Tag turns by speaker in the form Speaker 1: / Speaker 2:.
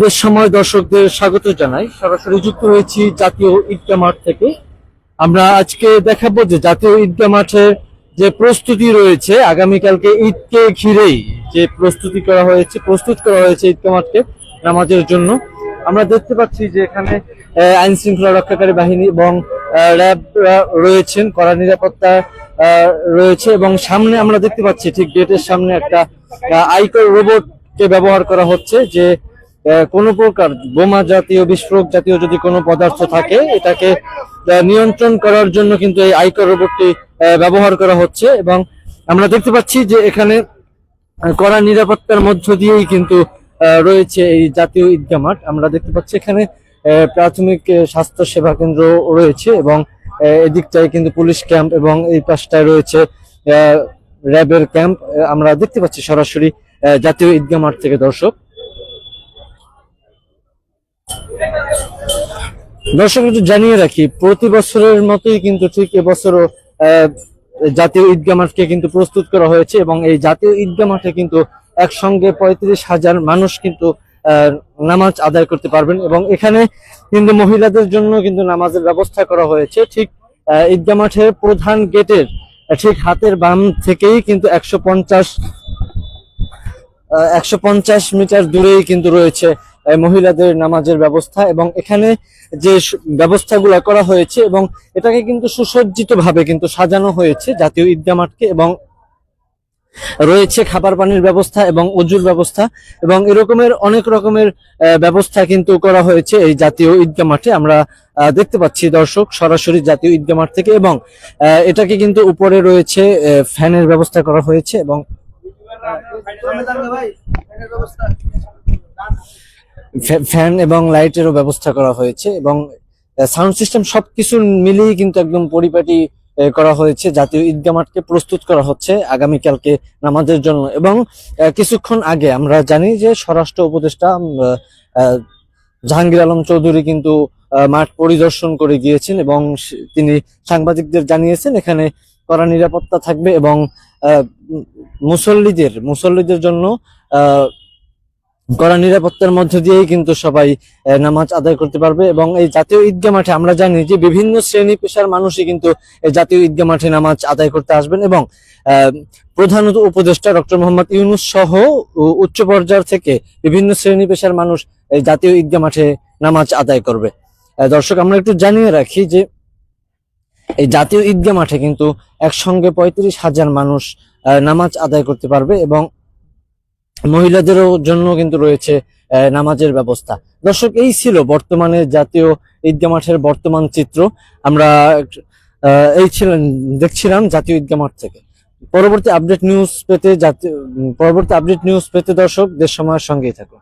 Speaker 1: বেশ সময় দর্শকদের স্বাগত জানাই। সরাসরি যুক্ত হয়েছি জাতীয় ঈদগা মাঠ থেকে। আমরা আজকে দেখাবো যে জাতীয় ঈদগা মাঠের যে প্রস্তুতি রয়েছে, আগামীকালকে ঈদকে ঘিরেই যে প্রস্তুতি করা হয়েছে, প্রস্তুত করা হয়েছে ঈদগা মাঠকে নামাজের জন্য। আমরা দেখতে পাচ্ছি যে এখানে আইন শৃঙ্খলা রক্ষাকারী বাহিনী এবং র্যাব রয়েছেন, কড়া নিরাপত্তা রয়েছে এবং সামনে আমরা দেখতে পাচ্ছি ঠিক গেটের সামনে একটা আইকর রোবটকে ব্যবহার করা হচ্ছে যে কোনো প্রকার বোমা জাতীয়, বিস্ফোরক জাতীয় যদি কোনো পদার্থ থাকে, এটাকে নিয়ন্ত্রণ করার জন্য কিন্তু এই আইকর রোবটটি ব্যবহার করা হচ্ছে এবং আমরা দেখতে পাচ্ছি যে এখানে কড়া নিরাপত্তার মধ্য দিয়েই কিন্তু রয়েছে এই জাতীয় ঈদগা মাঠ। আমরা দেখতে পাচ্ছি এখানে প্রাথমিক স্বাস্থ্য সেবা কেন্দ্র রয়েছে এবং এদিকটায় কিন্তু পুলিশ ক্যাম্প এবং এই পাশটায় রয়েছে র্যাবের ক্যাম্প। আমরা দেখতে পাচ্ছি সরাসরি জাতীয় ঈদগা মাঠ থেকে দর্শক। দর্শক, একটু জানিয়ে রাখি, প্রতি বছরের মতোই কিন্তু ঠিক এবছরও জাতীয় ঈদগা মাঠকে কিন্তু প্রস্তুত করা হয়েছে এবং এই জাতীয় ঈদগা মাঠে কিন্তু একসঙ্গে পঁয়ত্রিশ হাজার মানুষ কিন্তু নামাজ আদায় করতে পারবেন এবং এখানে কিন্তু মহিলাদের জন্য কিন্তু নামাজের ব্যবস্থা করা হয়েছে। ঠিক ঈদগা মাঠের প্রধান গেটের ঠিক হাতের বাম থেকেই কিন্তু একশো পঞ্চাশ একশো মিটার দূরেই কিন্তু রয়েছে মহিলাদের নামাজের ব্যবস্থা এবং এখানে যে ব্যবস্থাগুলো করা হয়েছে এবং এটাকে কিন্তু সুসজ্জিত ভাবে কিন্তু সাজানো হয়েছে জাতীয় ঈদগা মাঠকে এবং রয়েছে খাবার পানির ব্যবস্থা এবং অজুর ব্যবস্থা এবং এরকমের অনেক রকমের ব্যবস্থা কিন্তু করা হয়েছে এই জাতীয় ঈদগা মাঠে। আমরা দেখতে পাচ্ছি দর্শক সরাসরি জাতীয় ঈদগা মাঠ থেকে এবং এটাকে কিন্তু উপরে রয়েছে ফ্যানের ব্যবস্থা করা হয়েছে এবং ফ্যান এবং লাইটেরও ব্যবস্থা করা হয়েছে এবং সাউন্ড সিস্টেম সবকিছু মিলিয়ে কিন্তু একদম পরিপাটি করা হয়েছে। জাতীয় ঈদগা মাঠকে প্রস্তুত করা হচ্ছে আগামীকালকে নামাজের জন্য এবং কিছুক্ষণ আগে আমরা জানি যে স্বরাষ্ট্র উপদেষ্টা জাহাঙ্গীর আলম চৌধুরী কিন্তু মাঠ পরিদর্শন করে গিয়েছেন এবং তিনি সাংবাদিকদের জানিয়েছেন এখানে কড়া নিরাপত্তা থাকবে এবং মুসল্লিদের মুসল্লিদের জন্য কড়া নিরাপত্তার মধ্য দিয়েই কিন্তু সবাই নামাজ আদায় করতে পারবে এবং এই জাতীয় ঈদগা মাঠে আমরা জানি যে বিভিন্ন শ্রেণি পেশার মানুষই কিন্তু এই জাতীয় ঈদগা মাঠে নামাজ আদায় করতে আসবেন এবং আহ, প্রধান উপদেষ্টা ডক্টর মোহাম্মদ ইউনুস সহ উচ্চ পর্যায় থেকে বিভিন্ন শ্রেণি পেশার মানুষ এই জাতীয় ঈদগা মাঠে নামাজ আদায় করবে। দর্শক আমরা একটু জানিয়ে রাখি যে এই জাতীয় ঈদগা মাঠে কিন্তু একসঙ্গে পঁয়ত্রিশ হাজার মানুষ নামাজ আদায় করতে পারবে এবং মহিলাদেরও জন্য কিন্তু রয়েছে নামাজের ব্যবস্থা। দর্শক, এই ছিল বর্তমানে জাতীয় ঈদগা মাঠের বর্তমান চিত্র। আমরা এই ছিলেন, দেখছিলাম জাতীয় ঈদগা মাঠ থেকে। পরবর্তী আপডেট নিউজ পেতে জাতীয় পরবর্তী আপডেট নিউজ পেতে দর্শক, দেশ সময়ের সঙ্গেই থাকুন।